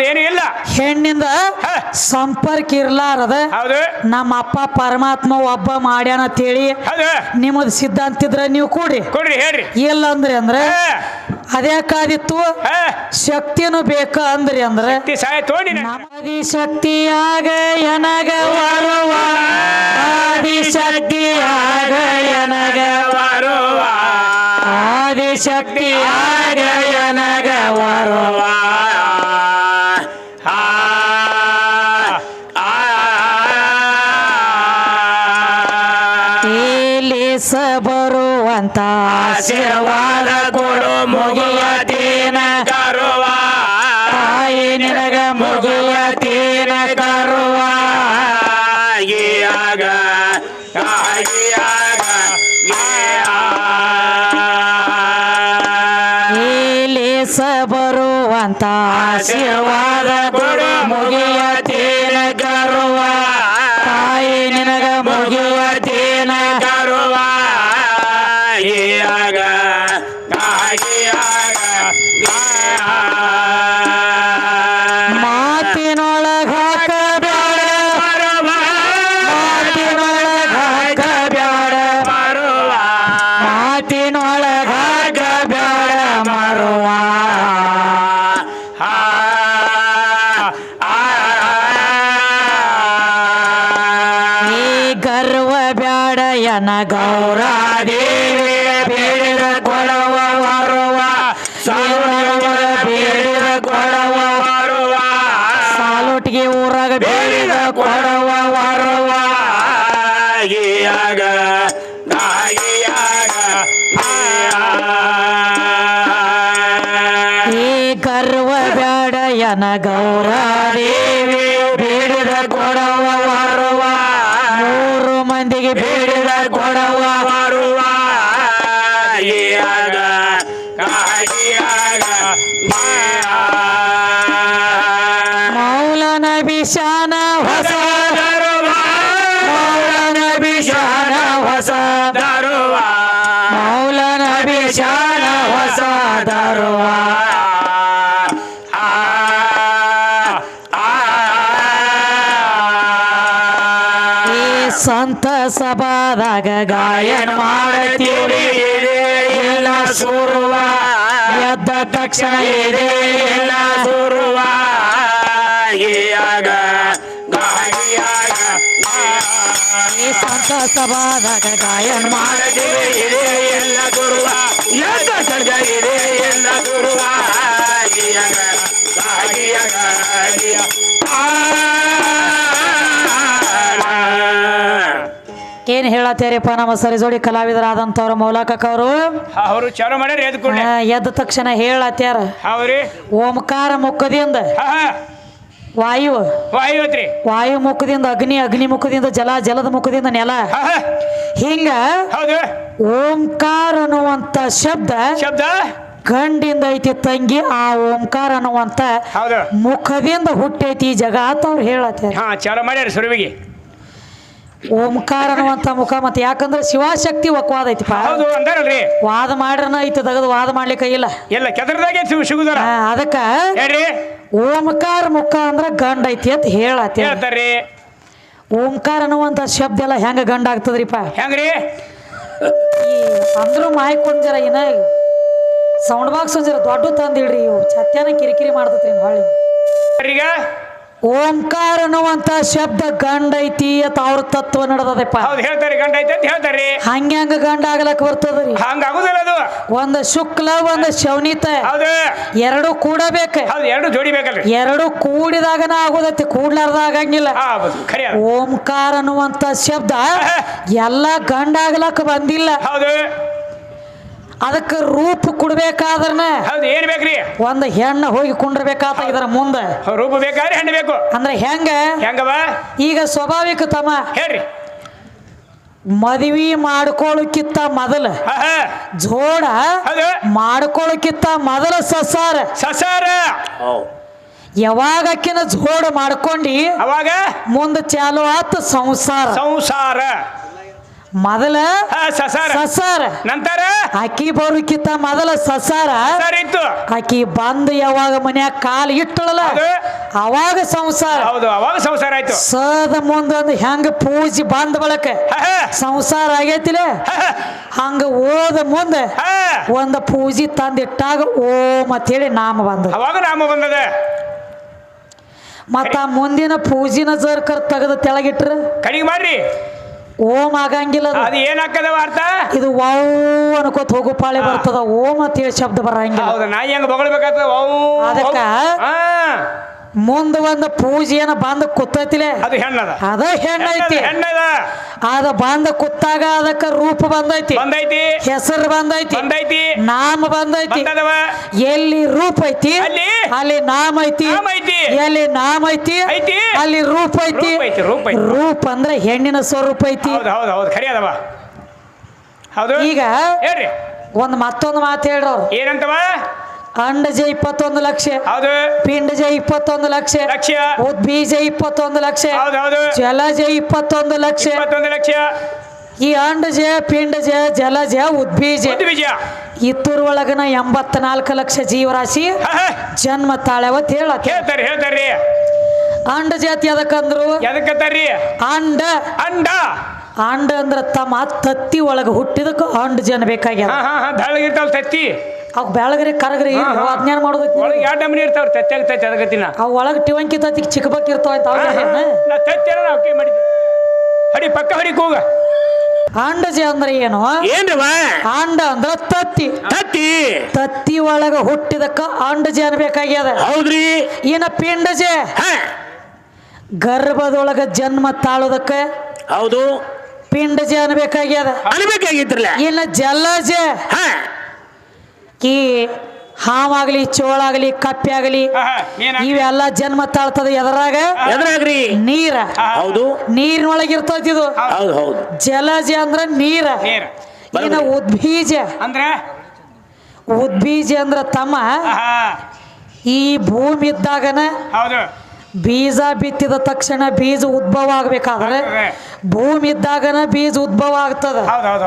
ಹೌದು ಏನು ಇಲ್ಲ. ಹೆಣ್ಣಿಂದ ಸಂಪರ್ಕ ಇರ್ಲಾರದ ನಮ್ಮ ಅಪ್ಪ ಪರಮಾತ್ಮ ಒಬ್ಬ ಮಾಡ್ಯಾನ ಅಂತೇಳಿ ಹೇಳಿ ನಿಮ್ಮದು ಸಿದ್ಧಾಂತ ಇದ್ರ ನೀವು ಕೂಡ್ರಿ. ಕೊಡ್ರಿ ಹೇಳ್ರಿ. ಇಲ್ಲ ಅಂದ್ರಿ ಅಂದ್ರೆ ಅದ್ಯಾಕಾದಿತ್ತು. ಶಕ್ತಿನೂ ಬೇಕ ಅಂದ್ರಿ ಅಂದ್ರೆ ನಮದಿ ಶಕ್ತಿಯಾಗ ಎನಗ ಬರುವ ಆದಿ ಶಕ್ತಿಯಾಗ ಎನಗ ಬರುವ ಆದಿ ಶಕ್ತಿಯಾಗ ಎನಗ ವರುವ ಆಶೀರ್ವಾದ ಕೊಡು ಮುಗುವತೀನ ಕರುವ ತಾಯಿ ನಿನಗ ಮುಗುವತೀನ ಕರುವ ಆಗ ಬರುವಂತ ಆಶೀರ್ವಾದ ಬ್ಯಾಡ ಸಭಾದಾಗ ಗಾಯನ ಮಾಡುತ್ತೀರಿ ಎಲ್ಲ ಸುರುವ. ಎದ್ದ ತಕ್ಷಣ ಇದೆ. ಎಲ್ಲ ಸುರುವ. ಈ ಸಂತ ಸಭಾದಾಗ ಗಾಯನ ಮಾಡತೀವಿ ಏನ್ ಹೇಳತ್ತೇರಿಪ್ಪ ನಮ್ಮ ಸರಿ ಜೋಡಿ ಕಲಾವಿದರಾದಂಥವ್ರ ಮೌಲಾಕಕ್ಕವರು ಅವರು ಚಾಲು ಮಾಡ್ಯಾರ ಎದ್ ಕೂಡ ಎದ್ದ ತಕ್ಷಣ ಹೇಳತ್ಯಾರ. ಹೌದ್ರಿ ಓಂಕಾರ ಮುಖದಿಂದ ಹಾ ಹಾ. ವಾಯು. ವಾಯುತ್ರಿ ವಾಯು ಮುಖದಿಂದ ಅಗ್ನಿ ಅಗ್ನಿ ಮುಖದಿಂದ ಜಲ ಜಲದ ಮುಖದಿಂದ ನೆಲ. ಹಾ ಹಾ. ಹಿಂಗ ಹೌದು. ಓಂಕಾರ ಅನ್ನುವಂತ ಶಬ್ದ ಶಬ್ದ? ಗಂಡಿಂದ ಐತಿ ತಂಗಿ ಆ ಓಂಕಾರ ಅನ್ನುವಂತ ಹೌದು. ಮುಖದಿಂದ ಹುಟ್ಟೈತಿ ಈ ಜಗ ಅಂತ ಅವ್ರು ಹೇಳತ್ಯಾರ. ಹಾ ಚಾಲು ಮಾಡ್ಯಾರ ಸುರುವಿಗೆ. ಓಂಕಾರ ಅನ್ನುವಂತ ಮುಖ ಮತ್ತೆ ಯಾಕಂದ್ರೆ ಶಿವಶಕ್ತಿ ಒಕ್ವಾದ ಐತಿಪ್ಪ ಹೌದು ಅಂದಾರಲ್ರಿ ವಾದ ಮಾಡ್ರನ ಐತಿ ತೆಗೆದು ವಾದ ಮಾಡ್ಲಿಕ್ಕೆ ಇಲ್ಲ. ಎಲ್ಲ ಕೆದರದಾಗೆ ಸಿಗುದಾರ ಅದಕ್ಕ ಹೇಳ್ರಿ. ಓಂಕಾರ ಮುಖ ಅಂದ್ರ ಗಂಡ ಐತಿ ಅಂತ ಹೇಳ್ತಾರ್ರಿ. ಓಂಕಾರ ಅನ್ನುವಂತ ಶಬ್ದ ಎಲ್ಲ ಹೆಂಗ ಗಂಡ ಆಗ್ತದ್ರಿಪ್ಪ ಹೆಂಗ್ರಿ? ಅಂದ್ರು ಮಾಯ್ ಕುಂಜರ ಏನ ಸೌಂಡ್ ಬಾಕ್ಸ್ ಒಂದ್ ಜರ ದೊಡ್ಡ ತಂದಿಡ್ರಿ ಇವು. ಛತ್ಯಾನ ಕಿರಿಕಿರಿ ಮಾಡ್ತೈತ್ರಿ ಹೊಳ್ಳಿ. ಈಗ ಓಂಕಾರ ಅನ್ನುವಂತ ಶಬ್ದ ಗಂಡ ಐತಿ ಅಂತ ಅವ್ರ ತತ್ವ ನಡೆದದಪ್ಪ. ಹೌದು ಹೇಳ್ತಾರೆ ಗಂಡ ಐತೆ ಅಂತ ಹೇಳ್ತಾರ್ರಿ ಹಂಗ ಹೆಂಗ ಗಂಡ ಆಗ್ಲಕ್ ಬರ್ತದ್ರಿ. ಹಂಗ ಆಗುದಿಲ್ಲ ಅದು. ಒಂದ್ ಶುಕ್ಲ ಒಂದ ಶವನಿತ ಹೌದು. ಎರಡು ಕೂಡಬೇಕ. ಹೌದು ಎರಡು ಜೋಡಿ ಬೇಕಲ್ಲ ಎರಡು ಕೂಡಿದಾಗನ ಆಗೋದೈತಿ ಕೂಡ್ಲಾರ್ದ ಆಗಂಗಿಲ್ಲ ಓಂಕಾರ ಅನ್ನುವಂತ ಶಬ್ದ ಎಲ್ಲ ಗಂಡ ಆಗ್ಲಕ್ ಬಂದಿಲ್ಲ. ಹೌದು. ಅದಕ್ಕೆ ರೂಪ ಕೊಡ್ಬೇಕಾದ್ರನ? ಹೌದು ಏನ್ ಬೇಕ್ರಿ? ಒಂದ್ ಹೆಣ್ಣ ಹೋಗಿ ಕುಂಡ್ರಬೇಕಾತ ಇದರ ಮುಂದ. ರೂಪ ಬೇಕಾದ್ರೆ ಹೆಣ್ಣು ಬೇಕು. ಅಂದ್ರೆ ಹೆಂಗ? ಹೆಂಗವ ಈಗ ಸ್ವಾಭಾವಿಕ ತಮ್ಮ. ಹೇಳ್ರಿ. ಮದ್ವಿ ಮಾಡ್ಕೊಳ್ಳೋಕ್ಕಿಂತ ಮೊದಲ. ಹಾ ಹಾ ಜೋಡ ಹೌದು. ಮಾಡ್ಕೊಳ್ಳೋಕ್ಕಿಂತ ಮೊದಲ ಸಸಾರ. ಸಸಾರ. ಯಾವಾಗಕ್ಕಿನ ಜೋಡ ಮಾಡ್ಕೊಂಡಿ ಅವಾಗ? ಮುಂದ ಚಾಲು ಆತ ಸಂಸಾರ. ಸಂಸಾರ. ಮೊದಲ ಸಸಾರ. ಸಸಾರ. ನಂತರ? ಅಕ್ಕಿ ಬರೋಕ್ಕಿಂತ ಮೊದಲ ಸಸಾರ. ಸರ್ ಇತ್ತು ಆಕಿ ಬಂದು ಯಾವಾಗ ಮನ್ಯಾಗ ಕಾಲು ಇಟ್ಟಳಲ್ಲ? ಅವಾಗ ಸಂಸಾರ. ಹೌದು ಅವಾಗ ಸಂಸಾರ ಆಯ್ತು. ಸದ ಮುಂದೊಂದು ಹೆಂಗ ಪೂಜಿ ಬಂದ ಬಳಕ ಸಂಸಾರ ಆಗೈತಿಲೆ? ಹಾ, ಹಾ, ಹಂಗ ಓದ ಮುಂದೆ ಒಂದ ಒಂದು ಪೂಜೆ ತಂದಿಟ್ಟಾಗ ಓಂ ಅಂತೇಳಿ ನಾಮ ಬಂದ ಅವಾಗ ನಾಮ ಬಂದದ. ಮತ್ತ ಮುಂದಿನ ಪೂಜಿನ ಜರ್ಕರ್ ತೆಗೆದು ತೆಳಗಿಟ್ರ? ಕಡಿಗೆ ಮಾಡ್ರಿ. ಓಂ ಆಗಂಗಿಲ್ಲ ಅದು. ಅದು ಏನಾಕದವ ಅರ್ಥ ಇದು ವಾವ್ ಅನ್ಕೋತ ಹೋಗು ಪಾಳೆ ಬರ್ತದ ಓಂ ಅಂತೇಳಿ ಶಬ್ದ ಬರಂಗಿಲ್ಲ ಹೌದು ನಾಯಿ ಹೆಂಗ ಬೊಗಳ್ಬೇಕಾಗ್ತದ ಅವು ಅದಕ್ಕ? ಮುಂದ ಒಂದು ಪೂಜೆ ಏನ ಬಂದ ಕೂತೈತಿಲೆ? ಅದು ಹೆಣ್ಣದ. ಅದ ಹೆಣ್ಣೈತಿ. ಹೆಣ್ಣದ ಅದ ಬಂದ ಕುತ್ತಾಗ ಅದಕ್ಕ ರೂಪ ಬಂದೈತಿ. ಬಂದೈತಿ. ಹೆಸರು ಬಂದೈತಿ. ಬಂದೈತಿ. ನಾಮ ಬಂದೈತಿ. ಎಲ್ಲಿ ರೂಪ ಐತಿ? ಅಲ್ಲಿ? ಅಲ್ಲಿ ನಾಮ ಐತಿ. ನಾಮ ಐತಿ. ಎಲ್ಲಿ ನಾಮ ಐತಿ? ಐತಿ. ಅಲ್ಲಿ ರೂಪ ಐತಿ. ರೂಪ ಅಂದ್ರೆ ಹೆಣ್ಣಿನ ಸ್ವರೂಪ ಐತಿ. ಈಗ ಒಂದ್ ಮತ್ತೊಂದು ಮಾತು ಹೇಳ್ರವ್ರು ಏನಂತವ? ಅಂಡಜ ಇಪ್ಪತ್ತೊಂದು ಲಕ್ಷ. ಪಿಂಡ ಪಿಂಡಜ ಇಪ್ಪತ್ತೊಂದು ಲಕ್ಷ. ಲಕ್ಷ. ಉದ್ಬೀಜ ಇಪ್ಪತ್ತೊಂದು ಲಕ್ಷ. ಜಲಜ ಇಪ್ಪತ್ತೊಂದು ಲಕ್ಷ. ಲಕ್ಷ. ಈ ಅಂಡಜ ಪಿಂಡಜ ಜಲಜ ಉದ್ಬೀಜ ಇತ್ತೂರ್ ಒಳಗನ ಎಂಬತ್ನಾಲ್ಕು ಲಕ್ಷ ಜೀವರಾಶಿ. ಜನ್ಮ ತಾಳವತ್ ಹೇಳ್ತಾರೆ ಹೇಳ್ತಾರ್ರಿ ಅಂಡ ಜಾತಿ ಅದಕ್ಕಂದ್ರು ಅಂಡ. ಅಂಡ. ಅಂಡ ಅಂದ್ರ ತಮ್ಮ ತತ್ತಿ ಒಳಗ ಹುಟ್ಟಿದಕ್ಕ ಅಂಡ ಜನ ಬೇಕಾಗ್ಯಾದ. ತತ್ತಿ. ಅವ್ ಬೆಳಗ್ರಿ ಕರಗ್ರಿ. ಅಜ್ಞಾನ ಮಾಡೋದೈತಿ ಒಳಗೆ ಎರಡು ನಮೂನಿ ಇರ್ತಾವ ತತ್ತಿ ಆಗ್ತೈತಿ ಅದಕ್ಕತ್ತಿನ ಅವ್ ಒಳಗ ಟಿವಂಕಿ ತತ್ತಿ ಚಿಕ್ಕಬಕ್ ಇರ್ತಾವ ನಾ ತತ್ತಿ ನಾವು ಕೈ ಮಾಡಿದ್ವಿ ಹಡಿ ಪಕ್ಕ ಹಡಿ ಕೂಗ. ಅಂಡಜ ಅಂದ್ರೆ ಏನು? ಏನ್ರವ ಅಂಡ ಅಂದ್ರ ತತ್ತಿ. ತತ್ತಿ. ತತ್ತಿ ಒಳಗ ಹುಟ್ಟಿದಕ್ಕ ಆಂಡಜಿ ಅನ್ಬೇಕಾಗ್ಯದ. ಹೌದ್ರಿ. ಏನ ಪಿಂಡಜೆ? ಗರ್ಭದೊಳಗ ಜನ್ಮ ತಾಳೋದಕ್ಕ ಹೌದು. ಪಿಂಡಜೆ ಅನ್ಬೇಕಾಗ್ಯದ. ಅನ್ಬೇಕಾಗಿತ್ರಲ್ಲ ಏನ ಜಲ್ಲಜೆ ಹಾ. ಈ ಹಾವಾಗ್ಲಿ ಚೋಳಾಗ್ಲಿ ಕಪ್ಪೆ ಆಗಲಿ ಇವೆಲ್ಲ ಜನ್ಮ ತಾಳ್ತದ ಎದರಾಗ? ಎದ್ರಾಗ್ರಿ. ನೀರ. ಹೌದು. ನೀರಿನೊಳಗೆ ಇರ್ತೈತಿ ಇದು. ಹೌದು. ಹೌದು ಜಲಜ ಅಂದ್ರ ನೀರ. ನೀರ್. ಇನ್ನ ಉದ್ಬೀಜ. ಅಂದ್ರ? ಉದ್ಬೀಜ ಅಂದ್ರ ತಮ್ಮ. ಈ ಭೂಮಿ ಇದ್ದಾಗನ ಹೌದು. ಬೀಜ ಬಿತ್ತಿದ ತಕ್ಷಣ ಬೀಜ ಉದ್ಭವ ಆಗ್ಬೇಕಾದ್ರೆ ಭೂಮಿ ಇದ್ದಾಗನ ಬೀಜ ಉದ್ಭವ ಆಗ್ತದ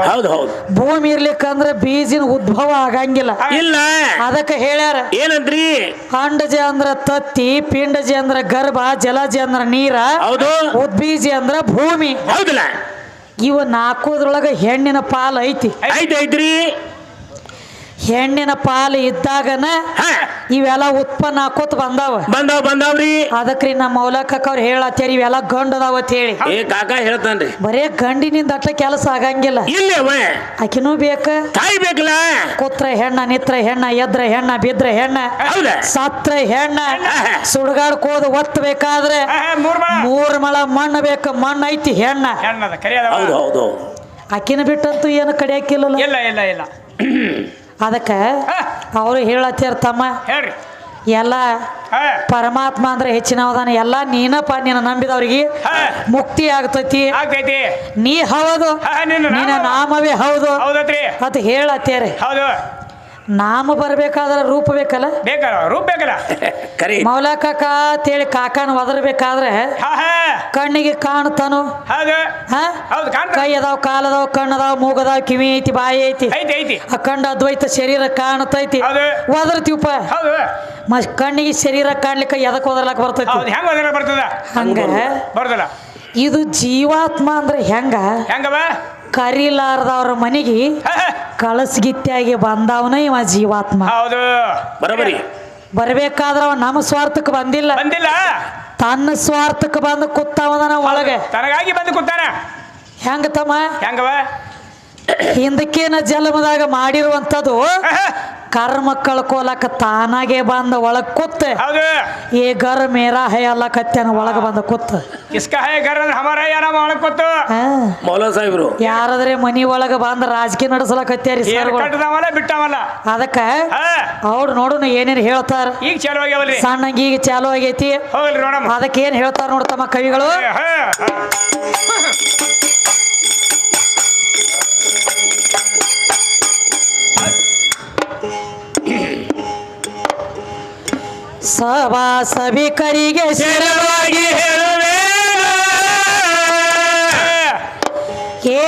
ಹೌದು ಹೌದು. ಭೂಮಿ ಇರ್ಲಿಕ್ಕಂದ್ರ ಬೀಜಿನ ಉದ್ಭವ ಆಗಂಗಿಲ್ಲ. ಇಲ್ಲ. ಅದಕ್ಕೆ ಹೇಳ್ಯಾರ. ಏನಂದ್ರಿ? ಅಂಡಜ ಅಂದ್ರ ತತ್ತಿ ಪಿಂಡಜೆ ಅಂದ್ರ ಗರ್ಭ ಜಲಜೆ ಅಂದ್ರ ನೀರ ಹೌದು. ಉದ್ಬೀಜ ಅಂದ್ರ ಭೂಮಿ. ಹೌದಲ್ಲ. ಇವ ನಾಲ್ಕೋದ್ರೊಳಗ ಹೆಣ್ಣಿನ ಪಾಲ್ ಐತಿ. ಐತಿ ಐತ್ರಿ ಹೆಣ್ಣಿನ ಪಾಲು ಇದ್ದಾಗನ ಇವೆಲ್ಲ ಉತ್ಪನ್ನ ಹಾಕೋತ್ ಬಂದಾವ. ಬಂದಾವ್ ಬಂದಾವ್ರಿ ಅದಕ್ರಿ ನಮ್ಮ ಮೌಲಕ್ಕ ಅವ್ರು ಹೇಳತ್ತೇರಿ ಇವೆಲ್ಲ ಗಂಡದಾವ ಅಂತ ಹೇಳಿ. ಏ ಕಾಕ ಹೇಳ್ತಾನ್ರಿ ಬರೇ ಗಂಡಿನಿಂದ ಅಟ್ಲ ಕೆಲಸ ಆಗಂಗಿಲ್ಲ. ಇಲ್ಲೇ ಅವ. ಆಕಿನೂ ಬೇಕ? ತಾಯಿ ಬೇಕಲ್ಲ? ಕುತ್ರ ಹೆಣ್ಣ ನಿತ್ರ ಹೆಣ್ಣ ಎದ್ರ ಹೆಣ್ಣ ಬಿದ್ರ ಹೆಣ್ಣ ಹೌದ? ಸತ್ರ ಹೆಣ್ಣ ಸುಡ್ಗಾಡ್ ಕೋದ ಒತ್ತ ಬೇಕಾದ್ರೆ ಮೂರ್ ಮಳ. ಮಣ್ಣ ಬೇಕು ಮಣ್ಣು ಐತಿ ಹೆಣ್ಣ. ಹೆಣ್ಣದ ಕರಿ ಹೌದು ಹೌದು. ಆಕಿನ ಬಿಟ್ಟಂತೂ ಏನು ಕಡಿಯಕ್ಕಿಲ್ಲ ಇಲ್ಲ ಇಲ್ಲ ಇಲ್ಲ. ಅದಕ್ಕೆ ಅವರು ಹೇಳತ್ತೀರ ತಮ್ಮ ಹೇಳ್ರಿ. ಎಲ್ಲ ಪರಮಾತ್ಮ ಅಂದ್ರೆ ಹೆಚ್ಚಿನವದಾನ ಎಲ್ಲ ನೀನಪ್ಪ ನೀನ ನಂಬಿದವ್ರಿಗೆ ಮುಕ್ತಿ ಆಗ್ತೈತಿ. ಆಗ್ತೈತಿ. ನೀ ಹೌದು ನಿನ್ನ ನಿನ್ನ ನಾಮವೇ. ಹೌದು ಅದು ಅಂತ ಹೇಳತ್ತೇರಿ ನಾಮ ಬರ್ಬೇಕಾದ್ರೆ ರೂಪ ಬೇಕಲ್ಲ? ಬೇಕಲ್ಲ ರೂಪ ಬೇಕಲ್ಲ. ಕರಿ. ಮೌಲ ಕಾಕ ತೇಳಿ ಕಾಕನ ಒದರ್ಬೇಕಾದ್ರೆ ಹಾ ಹಾ. ಕಣ್ಣಿಗೆ ಕಾಣ್ತಾನು? ಕೈ ಅದಾವ ಕಾಲದಾವ ಕಣ್ಣದಾವ ಮೂಗದಾವ ಕಿವಿ ಐತಿ ಬಾಯಿ ಐತಿ. ಐತಿ ಐತಿ. ಅಖಂಡ ಅದ್ವೈತ ಶರೀರ ಕಾಣತೈತಿ. ಒದರ್ತೀವಪ್ಪ ಹೌದು. ಮ ಕಣ್ಣಿಗೆ ಶರೀರ ಕಾಣ್ಲಿಕ್ಕೆ ಎದಕ್ಕೆ ಒದರ್ಲಕ್ ಬರ್ತೈತಿ? ಹೆಂಗ ಬರ್ತದ. ಇದು ಜೀವಾತ್ಮ ಅಂದ್ರೆ ಹೆಂಗ? ಹೆಂಗವ? ಕರಿಲಾರ್ದವ್ರ ಮನೆಗೆ. ಕಳಸ್ಗಿತ್ಯಾಗಿ ಬಂದವನ ಇವ ಜೀವಾತ್ಮ. ಹೌದು. ಬರಬರಿ. ಬರ್ಬೇಕಾದ್ರ ಅವ ನಮ್ಮ ಸ್ವಾರ್ಥಕ್ಕೆ ಬಂದಿಲ್ಲ. ಬಂದಿಲ್ಲ. ತನ್ನ ಸ್ವಾರ್ಥಕ್ಕೆ ಬಂದು ಕೂತಾವನ ಒಳಗೆ. ತನಗಾಗಿ ಬಂದು ಕೂತಾನ. ಹೆಂಗ ತಮ್ಮ? ಹೆಂಗವ? ಹಿಂದಕ್ಕೇನ ಜನ್ಮದಾಗ ಮಾಡಿರುವಂಥದ್ದು. ಕರ್ಮ ಕಳ್ಕೊಲಕ ತಾನಾಗೆ ಬಂದ ಒಳಗ್ ಕೂತ್ ಹೌದು. ಏ ಗರ್ ಮೇರಾ ಹೈ ಅಲ್ಲ ಕತ್ಯಾನ ಒಳಗ ಬಂದ ಕೂತ್. ಕಿಸ್ಕ ಹೈ ಗರ್ ಅಂದ್ರೆ ಹಮಾರ ಯಾರ ಒಳಗ್ ಕೂತು. ಹಾ. ಮೌಲ ಸಾಹೇಬ್ರು. ಯಾರಾದ್ರೆ ಮನಿ ಒಳಗ ಬಂದ ರಾಜಕೀಯ ನಡೆಸಲಕತ್ಯಾರಿ ಕಟ್ಟದವಲ್ಲ ಬಿಟ್ಟವಲ್ಲ? ಅದಕ್ಕ ಅವ್ರು ನೋಡುನು ಏನೇನು ಹೇಳ್ತಾರ? ಈಗ ಚಾಲು ಆಗ್ಯಾವಲ್ರಿ? ಸಣ್ಣಂಗ ಈಗ ಚಾಲು ಆಗೈತಿ. ಹೋಗ್ಲಿ ನೋಡಮ್ಮ. ಅದಕ್ಕೆ ಏನ್ ಹೇಳ್ತಾರ ನೋಡ್ತಮ್ಮ ಕವಿಗಳು? ಹಾ, ಹಾ. ಸಭಾ ಸಭಿಕರಿಗೆ ಶರಣವಾಗಿ ಹೇಳುವೆ ಏ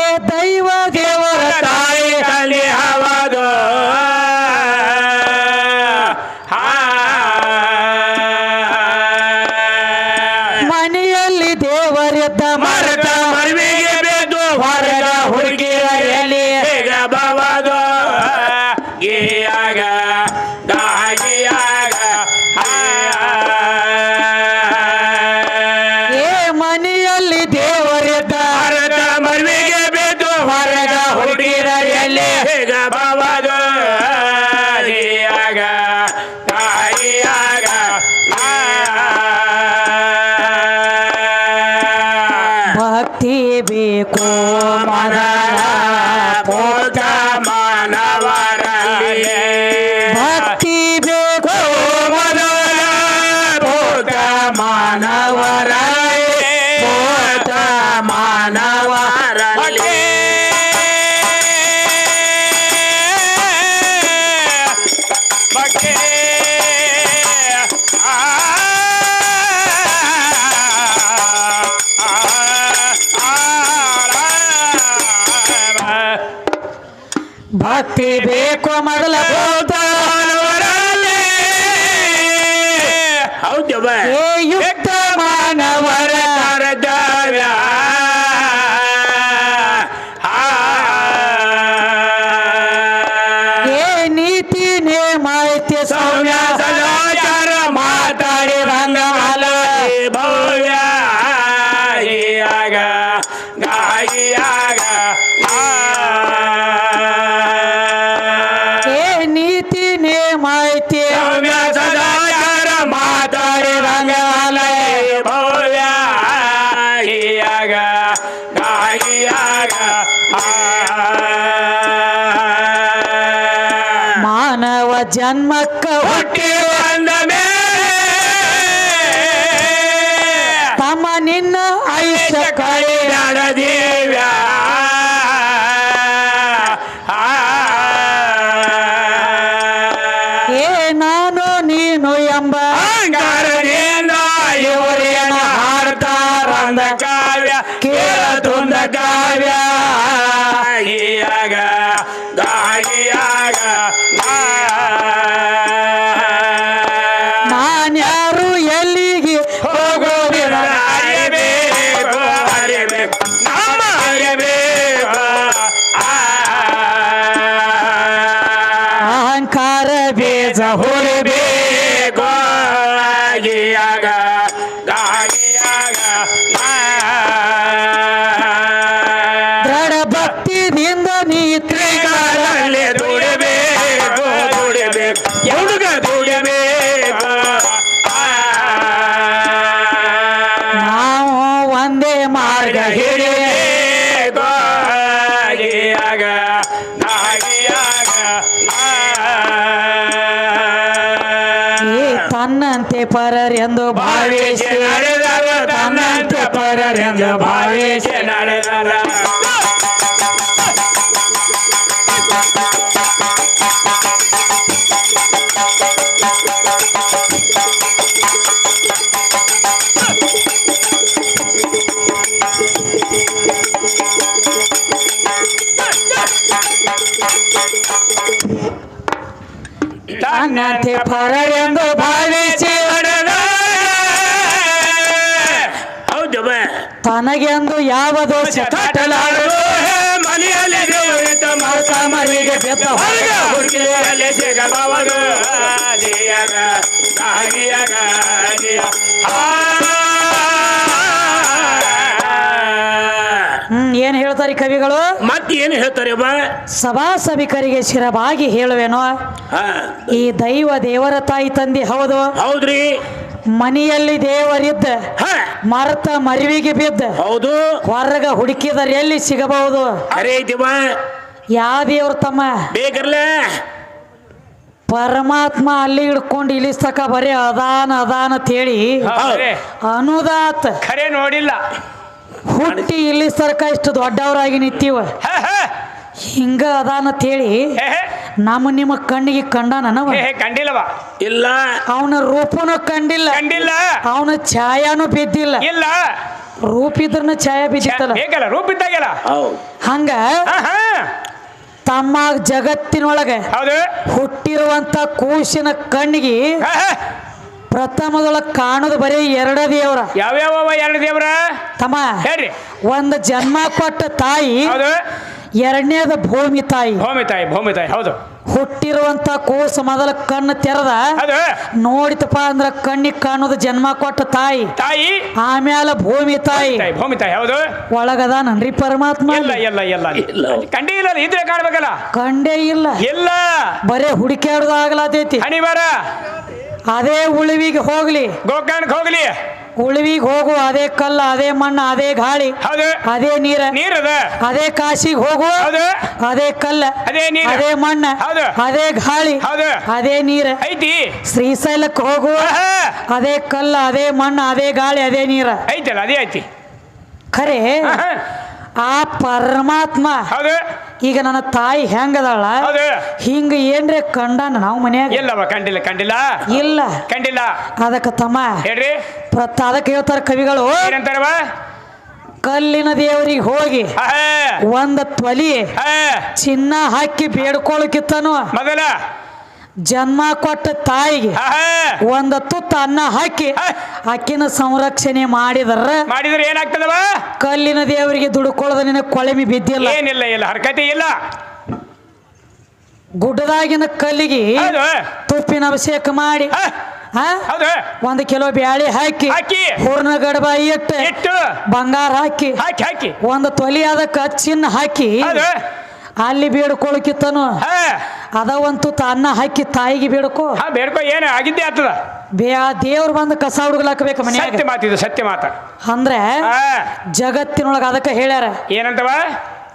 ಭಕ್ತಿ ಬೇಕು ಮೊದಲ ಹೌದು ಯುಕ್ತ ಮಾನವರ ಜನ್ಮಕ್ಕ ಹುಟ್ಟಿ ಬಂದ ತಮ್ಮ ನಿನ್ನ ಆಯುಷ್ಯ ಕಳೆ ಹೊರಬೇಕು ಆಗಿಯಾಗ ಪರರೆಂದು ಭಾವಿಸಿ ಹೌದವ ತನಗೆಂದು ಯಾವ ದೋಷ ಕಟ್ಟಲಾರ ಮನೆಯಲ್ಲಿ ದೇವರಿದ್ದ ಮೌತ ಮರಿಗೆ ಬೆತ್ತ ಹೊರಗ. ಸಿಗಬವರು ಹೇಳ್ತಾರೆ ಕವಿಗಳು. ಮತ್ತೆ ಏನು ಹೇಳ್ತಾರೆ ಸಭಾ ಸಭಿಕರಿಗೆ ಶಿರಬಾಗಿ ಹೇಳುವೆನೋ. ಈ ದೈವ ದೇವರ ತಾಯಿ ತಂದೆ ಹೌದು. ಹೌದ್ರಿ. ಮನೆಯಲ್ಲಿ ದೇವರಿದ್ದ ಮರತ ಮರಿವಿಗೆ ಬಿದ್ದ ಹೌದು. ಹೊರಗ ಹುಡುಕಿದರೆ ಎಲ್ಲಿ ಸಿಗಬಹುದು? ಅರೇ ಯಾವ ದೇವ್ರ ತಮ್ಮ? ಬೇಕರ್ಲ? ಪರಮಾತ್ಮ ಅಲ್ಲಿ ಹಿಡ್ಕೊಂಡು ಇಳಿಸ್ತಕ ಬರೀ ಅದಾನ ಅದಾನ ಅಂತೇಳಿ ಹೌದ್ರಿ. ಅನುದಾತ್ ಖರೆ ನೋಡಿಲ್ಲ. ಹುಟ್ಟಿ ಇಲ್ಲಿ ಸರ್ಕ ಇಷ್ಟು ದೊಡ್ಡವರಾಗಿ ನಿಂತೀವ. ಹಿಂಗ ಅದ ಅಂತೇಳಿ ಹೇ, ಹೇ. ನಮ್ಮ ನಿಮ್ಮ ಕಣ್ಣಿಗೆ ಕಂಡನವ ಕಂಡಿಲ್ಲವ. ಇಲ್ಲ. ಅವನ ರೂಪನು ಕಂಡಿಲ್ಲ. ಕಂಡಿಲ್ಲ. ಅವನ ಛಾಯಾನು ಬಿದ್ದಿಲ್ಲ. ಇಲ್ಲ. ರೂಪ ಇದ್ರನ ಛಾಯಾ ಬಿದ್ದಿತ್ತಲ್ಲ. ಬೇಕಲ್ಲ ರೂಪ ಇದ್ದಾಗಲ್ಲ ಹೌದು. ಹಂಗ ತಮ್ಮ ಜಗತ್ತಿನೊಳಗೆ ಹುಟ್ಟಿರುವಂತ ಕೂಸಿನ ಕಣ್ಣಿಗೆ. ಪ್ರಥಮದೊಳಗ ಕಾಣೋದು ಬರೀ ಎರಡ ದೇವ್ರ. ಯಾವ್ಯಾವ ಎರಡು ದೇವ್ರ? ತಮ್ಮ ಹೇಳ್ರಿ. ಒಂದು ಜನ್ಮ ಕೊಟ್ಟ ತಾಯಿ ಎರಡನೇದ ಭೂಮಿ ತಾಯಿ. ಭೂಮಿ ತಾಯಿ ಭೂಮಿ ತಾಯಿ ಹೌದು. ಹುಟ್ಟಿರುವಂತ ಕೂಸು ಮೊದಲ ಕಣ್ಣು ತೆರೆದ ಅದು ನೋಡಿತಪ್ಪ ಅಂದ್ರ ಕಣ್ಣಿಗೆ ಕಾಣೋದು ಜನ್ಮ ಕೊಟ್ಟ ತಾಯಿ. ತಾಯಿ. ಆಮೇಲೆ ಭೂಮಿ ತಾಯಿ. ತಾಯಿ ಭೂಮಿ ತಾಯಿ ಹೌದು. ಒಳಗದ ನನ್ರಿ ಪರಮಾತ್ಮ ಇಲ್ಲ ಇಲ್ಲ ಇಲ್ಲ. ಕಂಡೇ ಇಲ್ಲ ಇದ್ರೆ ಕಾಣ್ಬೇಕಲ್ಲ. ಕಂಡೇ ಇಲ್ಲ. ಇಲ್ಲ. ಬರೇ ಹುಡುಕ್ಯಾಡ್ದು ಆಗ್ಲಾತೈತಿ ಹಣಿ ಬಾರ. ಅದೇ ಉಳುವಿಗೆ ಹೋಗ್ಲಿ. ಗೋಕರ್ಣಕ್ಕೆ ಹೋಗ್ಲಿ. ಉಳುವಿಗೆ ಹೋಗು ಅದೇ ಕಲ್ಲ ಅದೇ ಮಣ್ಣ ಅದೇ ಗಾಳಿ ಹೌದು. ಅದೇ ನೀರ ನೀರದ ಅದೇ ಕಾಶಿಗೆ ಹೋಗು ಹೌದು. ಅದೇ ಕಲ್ಲ ಅದೇ ನೀರು. ಅದೇ ಮಣ್ಣ ಹೌದು. ಅದೇ ಗಾಳಿ ಹೌದು. ಅದೇ ನೀರ. ಐತಿ. ಶ್ರೀಶೈಲಕ್ಕೆ ಹೋಗು ಆಹಾ. ಅದೇ ಕಲ್ಲ ಅದೇ ಮಣ್ಣ ಅದೇ ಗಾಳಿ ಅದೇ ನೀರ. ಐತಲ್ಲ ಅದೇ ಐತಿ. ಖರೆ. ಆಹಾ. ಆ ಪರಮಾತ್ಮ ಅದೇ. ಈಗ ನನ್ನ ತಾಯಿ ಹೆಂಗದಾಳ? ಅದೇ. ಹಿಂಗ ಏನ್ರಿ ಕಂಡಾನ ನಾವು ಮನ್ಯಾಗ? ಇಲ್ಲವ ಕಂಡಿಲ್ಲ ಕಂಡಿಲ್ಲ. ಇಲ್ಲ. ಕಂಡಿಲ್ಲ. ಅದಕ್ಕೆ ತಮ್ಮ ಹೇಳ್ರಿ. ಪ್ರತ ಅದಕ್ಕೆ ಹೇಳ್ತಾರ ಕವಿಗಳು. ಏನಂತಾರವ? ಕಲ್ಲಿನ ದೇವರಿಗೆ ಹೋಗಿ ಒಂದ್ ತೊಲಿ. ಚಿನ್ನ ಹಾಕಿ ಬೇಡ್ಕೊಳಕಿತ್ತನು. ಮೊದಲ. ಜನ್ಮ ಕೊಟ್ಟ ತಾಯಿಗೆ. ಒಂದ ತುತ್ತ ಅನ್ನ ಹಾಕಿ. ಅಕ್ಕಿನ ಸಂರಕ್ಷಣೆ ಮಾಡಿದ್ರ ಮಾಡಿದ್ರೆ ಏನಾಗ್ತದವ? ಕಲ್ಲಿನ ದೇವರಿಗೆ ದುಡ್ಕೊಳ್ಳದ ನಿನ್ನ ಕೊಳಮಿ ಬಿದ್ದಿಲ್ಲ. ಏನಿಲ್ಲ ಇಲ್ಲ ಹರಕತೆ ಇಲ್ಲ. ಗುಡ್ಡದಾಗಿನ ಕಲ್ಲಿಗೆ ತುಪ್ಪಿನ ಅಭಿಷೇಕ ಮಾಡಿ ಒಂದು ಕಿಲೋ ಬ್ಯಾಳಿ ಹಾಕಿ ಹಾಕಿ. ಹೂರ್ನ ಗಡಬ ಇಟ್ಟು ಬಂಗಾರ ಹಾಕಿ ಹಾಕಿ ಹಾಕಿ. ಒಂದು ತೊಲಿ ಅದಕ್ಕೆ ಚಿನ್ನ ಹಾಕಿ ಅಲ್ಲಿ ಬೇಡ್ಕೊಳಕಿತ್ತನು. ಹಾ. ಅದ ಒಂದು ತುತ್ತ ಅನ್ನ ಹಾಕಿ ತಾಯಿಗೆ ಬೇಡ್ಕೋ. ಹಾ ಬೇಡ್ಕೊ ಏನು ಆಗಿದ್ದೆ ಆಗ್ತದ. ಬೇ ಆ ದೇವ್ರು ಬಂದು ಕಸ ಹುಡುಗ್ಲಾಕಬೇಕು ಮನೆ ಸತ್ಯ ಮಾತಿದು ಸತ್ಯ ಮಾತ. ಅಂದ್ರೆ ಜಗತ್ತಿನೊಳಗ ಅದಕ್ಕೆ ಹೇಳ್ಯಾರ. ಏನಂತವ?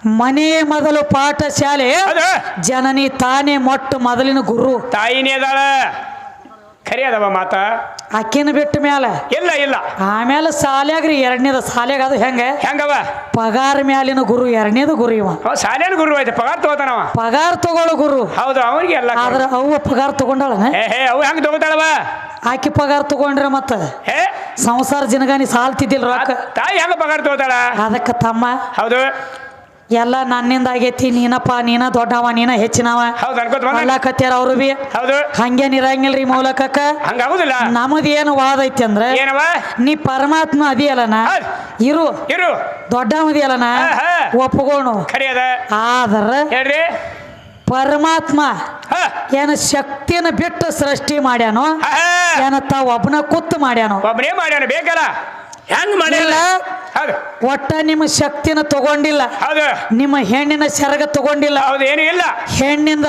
ಮನೆ ಮೊದಲು ಪಾಠಶಾಲೆ ಜನನಿ ತಾನೇ ಮೊಟ್ಟ ಮೊದಲಿನ ಗುರು. ತಾಯಿನೇ ಅದಾಳ. ಖರಿ ಅದವ ಮಾತ? ಅಕ್ಕಿನ ಬಿಟ್ಟ ಮ್ಯಾಲ. ಇಲ್ಲ ಇಲ್ಲ. ಆಮೇಲೆ ಸಾಲ್ಯಾಗ್ರಿ ಎರಡನೇದ ಸಾಲ್ಯಾಗ ಅದು ಹೆಂಗ? ಹೆಂಗವ? ಪಗಾರ ಮ್ಯಾಲಿನ ಗುರು ಎರಡನೇದು ಗುರು ಇವ. ಶಾಲೇನ ಗುರು ಐತೆ ಪಗಾರ ತಗೋತಾನವ ಪಗಾರ ತಗೊಳ್ಳೋ ಗುರು. ಹೌದು ಅವನಿಗೆ ಎಲ್ಲ ಆದ್ರ ಅವ ಪಗಾರ ತಗೊಂಡಾಳ ಏ ಅವು ಹೆಂಗ್ ತಗೋತಾಳವ? ಆಕಿ ಪಗಾರ ತಗೊಂಡ್ರ ಮತ್ತ? ಹೇ? ಸಂಸಾರ ಜನಗಾನಿ ಸಾಲ್ತಿದ್ದಿಲ್ಲ ರೊಕ್ಕ. ತಾಯಿ ಹೆಂಗ ಪಗಾರ ತಗೋತಾಳ? ಅದಕ್ಕ ತಮ್ಮ. ಹೌದು. ಎಲ್ಲ ನನ್ನಿಂದ ಆಗೈತಿ ನೀನಪ್ಪ ನೀನ ದೊಡ್ಡವ ನೀನ ಹೆಚ್ಚಿನವ. ಅಳ್ಳಾಕತ್ಯಾರ ಅವ್ರು ಬಿ ಹಂಗೇನ್ ಇರಂಗಿಲ್ರಿ ಮೌಲಕಕ್ಕ? ಹಂಗಾಗುದಿಲ್ಲ. ನಮದ್ ಏನು ವಾದ ಐತಿ ಅಂದ್ರ ನೀ ಪರಮಾತ್ಮ ಅದಿಯಲ್ಲನ. ಇರು. ಇರು. ದೊಡ್ಡವದಿಯಲ್ಲನ. ಒಪ್ಪಗೋಣು ಆದ್ರ ಪರಮಾತ್ಮ ಏನ ಶಕ್ತಿನ ಬಿಟ್ಟು ಸೃಷ್ಟಿ ಮಾಡ್ಯಾನೋ ತ ಒಬ್ಬನ ಕುತ್ತು ಮಾಡ್ಯಾನೋ. ಒಬ್ಬನೇ ಮಾಡ್ಯಾನ ಬೇಕಲ್ಲ. ಹೆಂಗ್ ಮಾಡಿಲ್ಲ ಹೌದು ಒಟ್ಟ ನಿಮ್ಮ ಶಕ್ತಿನ ತಗೊಂಡಿಲ್ಲ. ಹೌದು ನಿಮ್ಮ ಹೆಣ್ಣಿನ ಸೆರಗ ತಗೊಂಡಿಲ್ಲ. ಹೌದು ಏನೂ ಇಲ್ಲ. ಹೆಣ್ಣಿಂದ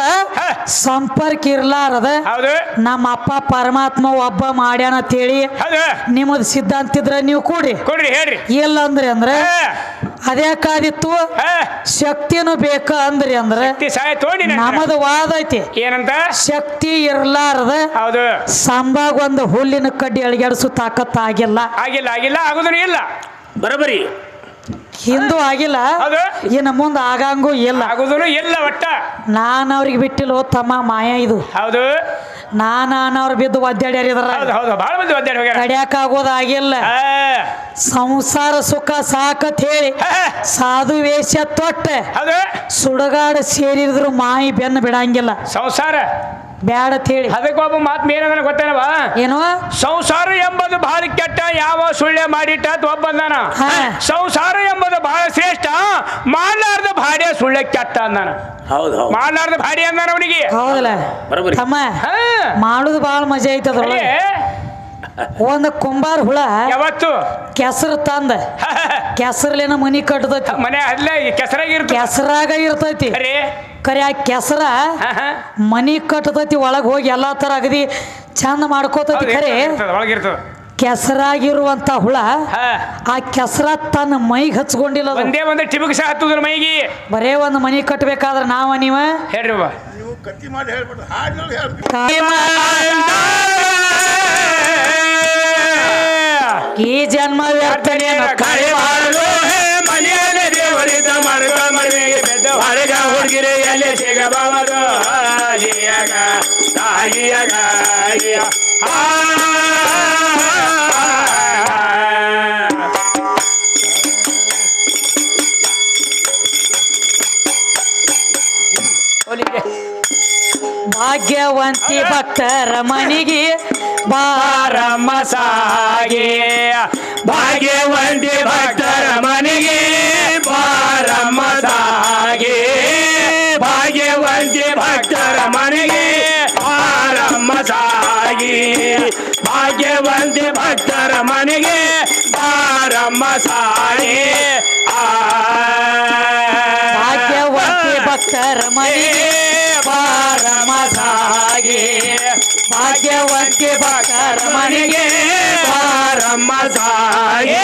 ಸಂಪರ್ಕ ಇರ್ಲಾರದ ಹೌದು. ನಮ್ಮ ಅಪ್ಪ ಪರಮಾತ್ಮ ಒಬ್ಬ ಮಾಡ್ಯಾನ ಅಂತೇಳಿ ಹೌದು. ನಿಮ್ಮದು ಸಿದ್ಧಾಂತ ಇದ್ರ ನೀವು ಕೂಡ್ರಿ. ಕೊಡ್ರಿ ಹೇಳ್ರಿ. ಇಲ್ಲ ಅಂದ್ರೆ ಅಂದ್ರೆ. ಅದ್ಯಾಕಾದಿತ್ತು. ಶಕ್ತಿನೂ ಬೇಕ ಅಂದ್ರಿ ಅಂದ್ರೆ ನಮದ ವಾದ ಐತಿ. ಏನಂತ? ಶಕ್ತಿ ಇರ್ಲಾರದ ಹೌದು. ಸಂಭಾಗ ಒಂದು ಹುಲ್ಲಿನ ಕಡ್ಡಿ ಅಳಿಗಾಡಿಸು ತಾಕತ್ ಆಗಿಲ್ಲ. ಆಗಿಲ್ಲ ಆಗುದೂ ಇಲ್ಲ. ಬರಬರಿ. ಹಿಂದೂ ಆಗಿಲ್ಲ. ಹೌದು. ಇನ್ನು ಮುಂದೆ ಆಗಂಗೂ ಇಲ್ಲ. ಆಗುದೂ ಇಲ್ಲ ಒಟ್ಟ. ನಾನು ಅವ್ರಿಗೆ ಬಿಟ್ಟಿಲ್ಲ ತಮ್ಮ ಮಾಯ ಇದು. ಹೌದು. ನಾನು ಅವ್ರು ಬಿದ್ದು ಒದ್ದಾಡ್ಯಾರಿದ್ರ ಹೌದು ಹೌದು ಮಂದಿ ಒದ್ದಾಡಿ ಹೋಗ್ಯಾರ. ಸಂಸಾರ ಸುಖ ಸಾಕತ್ ಹೇಳಿ. ಸಾಧು ವೇಷ ತೊಟ್ಟೆ. ಹೌದು. ಸುಡಗಾಡ ಸೇರಿದ್ರು ಮಾಯಿ ಬೆನ್ನು ಬಿಡಂಗಿಲ್ಲ. ಸಂಸಾರ. ಬ್ಯಾಡ ಹೇಳಿ. ಅದಕ್ಕೊಬ್ಬ ಮಾತು ಮೇನಂದ್ರೆ ಗೊತ್ತೇನವ ಏನು? ಸಂಸಾರ ಎಂಬುದು ಬಹಳ ಕೆಟ್ಟ ಯಾವ ಸುಳ್ಳೆ ಮಾಡಿಟ್ಟ ಅಂತ ಒಬ್ಬಂದಾನ ಹಾ. ಸಂಸಾರ ಎಂಬುದು ಬಹಳ ಶ್ರೇಷ್ಠ ಮಾಡಲಾರ್ದ ಭಾಡ್ಯ ಸುಳ್ಳೆ ಕೆಟ್ಟ ಅಂದಾನ. ಹೌದು ಹೌದು. ಮಾಡಲಾರ್ದ ಭಾಡಿ ಅಂದಾನ ಅವನಿಗೆ. ಹೌದಲ್ಲ? ಬರೋಬ್ಬರಿ. ತಮ್ಮ ಮಾಡೋದು ಬಾಳ ಮಜಾ ಐತದ ಒಂದು ಒಂದ್ ಕುಂಬಾರ ಹುಳ ಯಾವತ್ತು? ಕೆಸರು ತಂದ. ಕೆಸರ್ಲೇನ ಮನಿ ಕಟ್ಟದೈತಿ ಮನೆ ಅಲ್ಲೇ ಕೆಸರಾಗಿರ್ತ ಕೆಸರಾಗ ಇರ್ತೈತಿ. ಕರೆ ಆ ಕೆಸರ. ಮನಿ ಕಟ್ಟತೈತಿ ಒಳಗೆ ಹೋಗಿ ಎಲ್ಲಾ ತರ ಅಗದಿ ಚಂದ ಮಾಡ್ಕೋತೈತಿ ಕರೆ. ಖರೆ ಕೆಸರಾಗಿರುವಂತ ಹುಳ ಆ ಕೆಸರ ತನ್ನ ಮೈಗೆ ಹಚ್ಕೊಂಡಿಲ್ಲ. ಒಂದೇ ಒಂದು ಟಿಬುಕ್ ಸಹ ಹತ್ತುದ್ರ ಮೈಗಿ. ಬರೇ ಒಂದು ಮನಿ ಕಟ್ಟಬೇಕಾದ್ರೆ ನಾವ ನೀವ? ಹೇಳ್ರಿ ಕತ್ತಿ ಮಾಡಿ ಹಾಡಿನಲ್ಲಿ ಹೇಳ್ಬಿಟ್ಟು ಈ ಜನ್ಮ ವ್ಯರ್ಥನೇನು? ಹೊರಗ ಹುಡುಗಿರೆ ಎಲ್ಲಿ ಸಿಗಬಹುದು ಜಿಯಗ ಭಾಗ್ಯವಂತಿ ಭಕ್ತರ ಮನಿಗೆ ಬಾರಮ್ಮ ಸಾಗೆ ಭಾಗ್ಯವಂತಿ ಭಕ್ತರ ಮನಿಗೆ ಸಾಣಿ. ಭಾಗ್ಯವತಿ ಭಕ್ತರ ಮನೆಗೆ ಪಾರಮ ಸಾಗಿ ಭಾಗ್ಯವಂತಿ ಭಕ್ತರ ಮನೆಗೆ ಪಾರಮ ಸಾಗಿ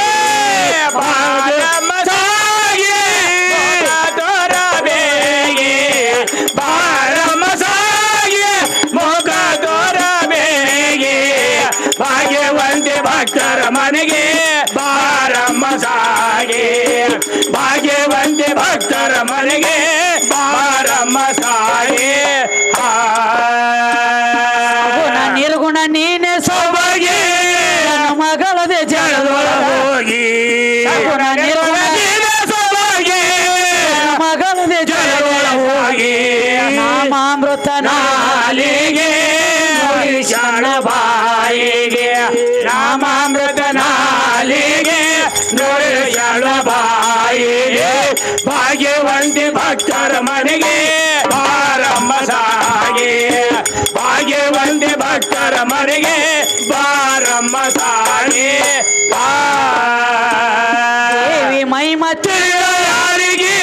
ತಿಳಿದು ಯಾರಿಗೆ?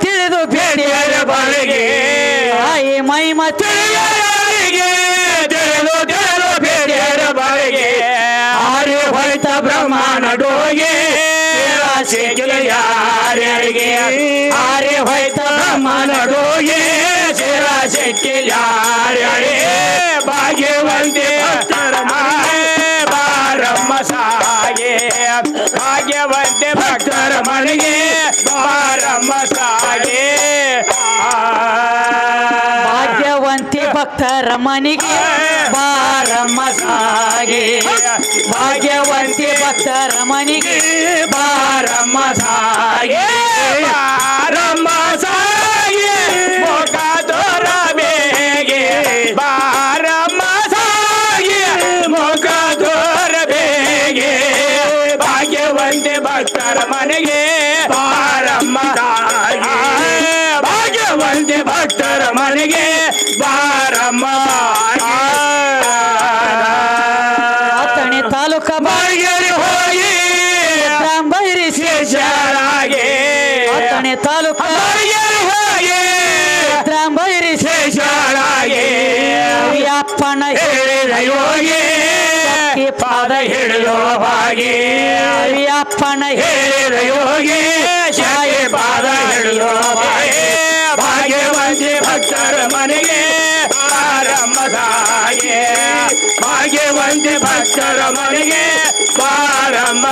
ತಿಳಿದು ಬೇಡಿಯರ ಬಾಳಿಗೆ. ಆಯಿ ಮಹಿಮ ತಿಳಿದು ಯಾರಿಗೆ? ತಿಳಿದು ತಿಳಿದು ಬೇಡಿಯರ ಬಾಳಿಗೆ. ಆರ್ಯ ಹೊಯ್ತ ಬ್ರಹ್ಮಾಂಡ ಡೋಗೆ ಸಿಗಲು ಯಾರಿಗೆ ಆರ್ಯ ಹೊಯ್ತ ಬ್ರಹ್ಮಾಂಡ ಡೋಗೆ ಸಿರ ಸಿಕ್ಕಿಲ್ಲ ಬಾರಮ್ಮನಿಗೆ ಬಾರಮ್ಮ ಸಾಗೆ ಭಾಗ್ಯವಂತಿ ಭಕ್ತರಮನಿಗೆ ಬಾರಮ್ಮ ಸಾಗೆ ಅಯ್ಯಪ್ಪನ ಹೇಳಿದ ಯೋಗಿ. ಶಾಯಿ ಪಾದ ಹಿಡಿದು ಭಾಗ್ಯವಂತಿ ಭಕ್ತರ ಮನೆಗೆ ಬಾರಮ್ಮ ಭಾಗ್ಯವಂತಿ ಭಕ್ತರ ಮನೆಗೆ ಬಾರಮ್ಮ